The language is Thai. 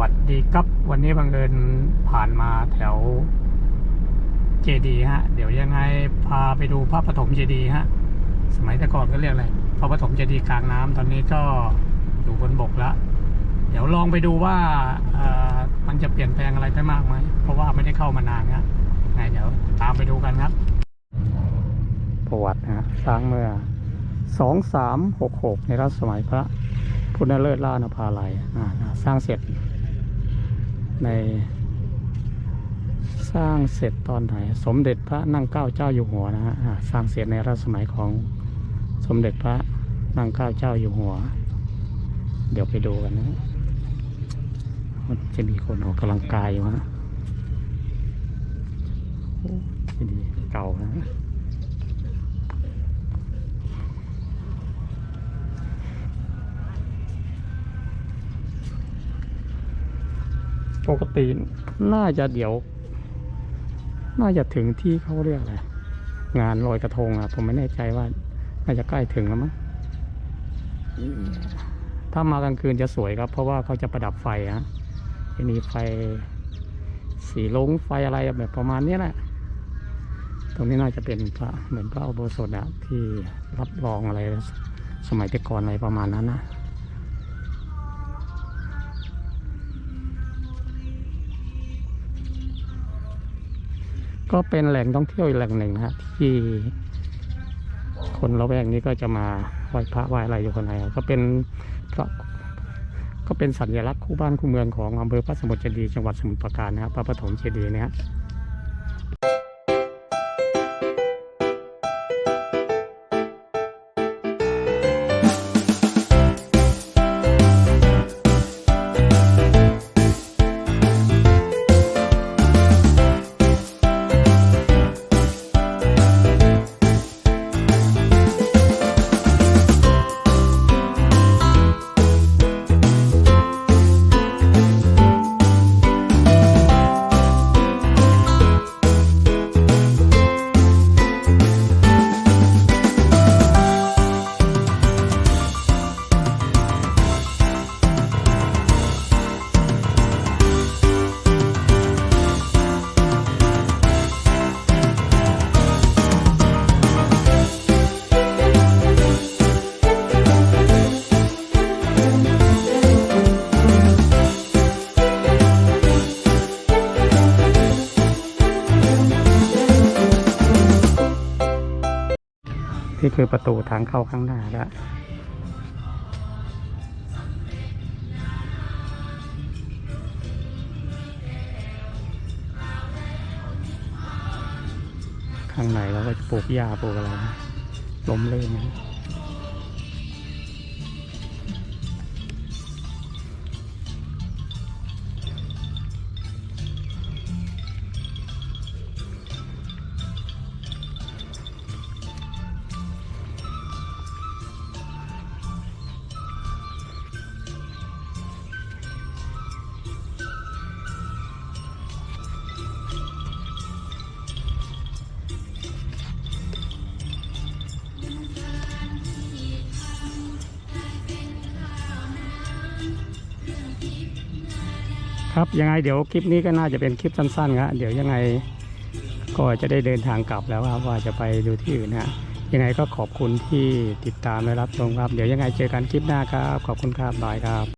วัสดีครับ วันนี้บังเอิญผ่านมาแถวเจดีฮะ เดี๋ยวยังไงพาไปดูพระปฐมเจดีฮะ สมัยแต่ก่อนก็เรียกอะไรพระปฐมเจดีกลางน้ำตอนนี้ก็อยู่บนบกล้วเดี๋ยวลองไปดูว่าเอ่อมันจะเปลี่ยนแปลงอะไรไปมากไหมเพราะว่าไม่ได้เข้ามานานนะไงเดี๋ยวตามไปดูกันครับ ประวัตินะฮะสร้างเมื่อสองสามหกหกในรัชสมัยพระพุทธเลิศล่านภาลัยอ่สร้างเสร็จ ใน สร้างเสร็จตอนไหน สมเด็จพระนั่งเก้าเจ้าอยู่หัวนะฮะสร้างเสร็จในรัชสมัยของสมเด็จพระนั่งเก้าเจ้าอยู่หัว เดี๋ยวไปดูกันนะมันจะมีคนออกกำลังกายอยู่ฮะโอ้ที่ดีเก่านะ ปกติน่าจะเดี๋ยว น่าจะถึงที่เขาเรียกอะไรงานลอยกระทงอะ ผมไม่แน่ใจว่า น่าจะใกล้ถึงแล้วมั้งถ้ามากลางคืนจะสวยครับ เพราะว่าเขาจะประดับไฟฮะจะมีไฟสีลงไฟอะไรแบบประมาณนี้แหละ ตรงนี้น่าจะเป็นพระเหมือนพระอุโบสถอะที่รับรองอะไร สมัยแต่ก่อนอะไรประมาณนั้นนะ ก็เป็นแหล่งท่องเที่ยวอีกแหล่งหนึ่งนะฮะที่คนละแวกนี้ก็จะมาไหว้พระไหว้อะไรอยู่คนไหนก็เป็นก็ก็เป็นสัญลักษณ์คู่บ้านคู่เมืองของอำเภอพระสมุทรเจดีย์จังหวัดสมุทรปราการนะครับพระปฐมเจดีย์เนี่ยฮะ นี่คือประตูทางเข้าข้างหน้าแล้วข้างในเราก็จะปลูกหญ้าปลูกอะไรล้มเล่นนะ ครับยังไงเดี๋ยวคลิปนี้ก็น่าจะเป็นคลิปสั้นๆครับเดี๋ยวยังไงก็จะได้เดินทางกลับแล้วครับว่าจะไปดูที่อื่นฮะยังไงก็ขอบคุณที่ติดตามและรับชมครับ เดี๋ยวยังไงเจอกันคลิปหน้าครับ ขอบคุณครับบายครับ